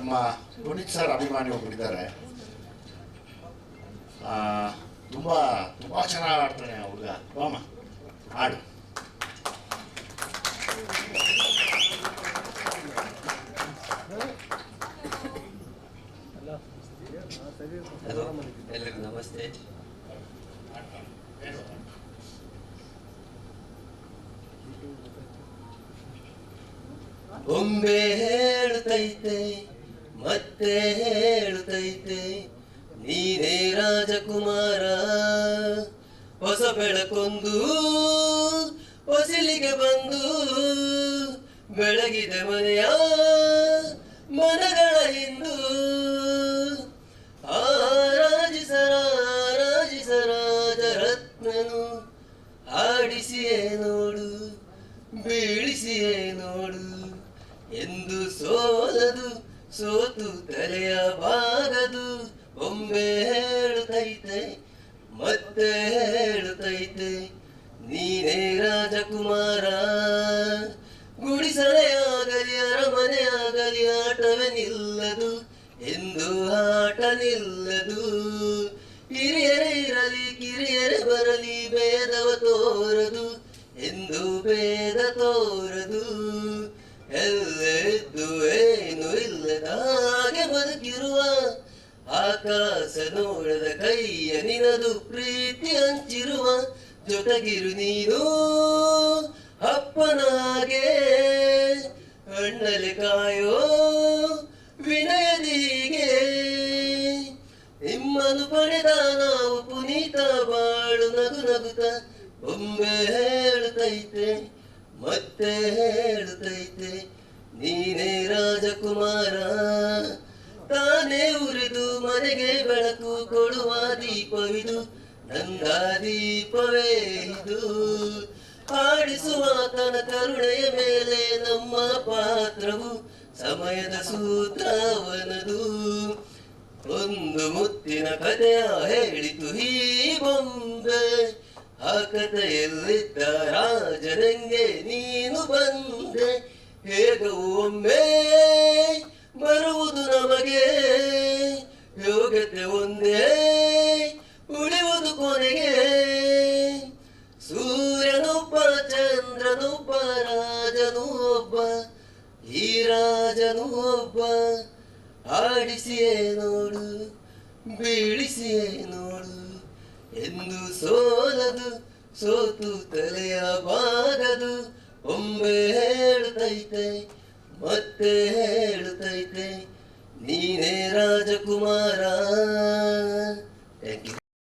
ನಮ್ಮ ಪುನೀತ್ ಸರ್ ಅಭಿಮಾನಿ ಒಬ್ಬರಿದ್ದಾರೆ ಆ, ತುಂಬಾ ತುಂಬಾ ಚೆನ್ನಾಗಿ ಆಡ್ತಾನೆ ಹುಡುಗ. ಬಾಮ ಆಡು ಹಲೋ ಎಲ್ಲರಿಗೂ ನಮಸ್ತೆ. ಒಮ್ಮೆ ಹೇಳುತ್ತೈತೆ ಮತ್ತೆ ಹೇಳುತ್ತೈತೆ. ನೀನೇ ರಾಜಕುಮಾರ. ಹೊಸ ಬೆಳಕೊಂದು, ಹೊಸಿಲಿಗೆ ಬಂದು, ಬೆಳಗಿದೆ ಮನೆಯ ಮನಗಳ ಹಿಂದು. ಆರಾಜಿಸರ ರಾಜಿಸರಾಜ ರತ್ನನು ಆಡಿಸಿಯೇ ನೋಡು, ಬೀಳಿಸಿಯೇ ನೋಡು, ಎಂದು ಸೋಲದು ಸೋತು ತಲೆಯಬಾರದು ಒಮ್ಮೆ ಹೇಳುತ್ತೈತೆ ಮತ್ತೆ ಹೇಳುತ್ತೈತೆ ನೀನೇ ರಾಜಕುಮಾರ. ಗುಡಿಸಲೇ ಆಗಲಿ ಅರಮನೆ ಆಟವೇ ನಿಲ್ಲದು, ಎಂದು ಆಟ ನಿಲ್ಲದು. ಹಿರಿಯರೇ ಇರಲಿ, ಕಿರಿಯರೇ ಬರಲಿ, ಭೇದವ ತೋರದು, ಎಂದು ಭೇದ ತೋರದು. ಇಲ್ಲದ ಹಾಗೆ ಬದುಕಿರುವ ಆಕಾಶ ನೋಡದ ಕೈಯ ನಿನದು ಪ್ರೀತಿ ಹಂಚಿರುವ ಜೊತೆಗಿರು ನೀನು ಅಪ್ಪನಾಗೆ. ಕಣ್ಣಲ್ಲಿ ಕಾಯೋ ವಿನಯದಿಗೆ ನಿಮ್ಮನ್ನು ಪಡೆದ ನಾವು ಪುನೀತ ಬಾಳು ನಗು ನಗುತ್ತ ಒಮ್ಮೆ ಹೇಳುತ್ತೈತೆ, ಮತ್ತೆ ಹೇಳುತ್ತೈತೆ. ನೀನೇ ರಾಜಕುಮಾರ, ತಾನೇ ಉರಿದು ಮನೆಗೆ ಬೆಳಕು ಕೊಡುವ ದೀಪವಿದು ನಂದ ದೀಪವೇ ಇದು. ಆಡಿಸುವ ತನ ಕರುಣೆಯ ಮೇಲೆ ನಮ್ಮ ಪಾತ್ರವು ಸಮಯದ ಸೂತ್ರವನದು. ಒಂದು ಮುತ್ತಿನ ಕಥೆಯ ಹೇಳಿತು ಹೀ ಬೊಂಬೆ. ಆ ಕಥೆಯಲ್ಲಿದ್ದ ರಾಜನಂಗೆ ನೀನು ಬಂದೆ. ಹೇಗ ಒಮ್ಮೆ ಬರುವುದು ನಮಗೆ? ಯೋಗ್ಯತೆ ಒಂದೇ ಉಳಿಯುವುದು ಕೊನೆಗೆ. ಸೂರ್ಯನೊಬ್ಬ ಚಂದ್ರನೊಬ್ಬ ರಾಜನು ಒಬ್ಬ, ಈ ರಾಜನು ಒಬ್ಬ. ಆಡಿಸಿಯೇ ನೋಡು, ಬೀಳಿಸಿಯೇ ನೋಡು. ಎಂದು ಸೋಲದು, ಸೋತು ತಲೆಯ ಬಾಗದು ಒಮ್ಮೆ ಹೇಳುತ್ತೈತೆ ಮತ್ತೆ ಹೇಳ್ತೈತೆ. ನೀನೇ ರಾಜಕುಮಾರ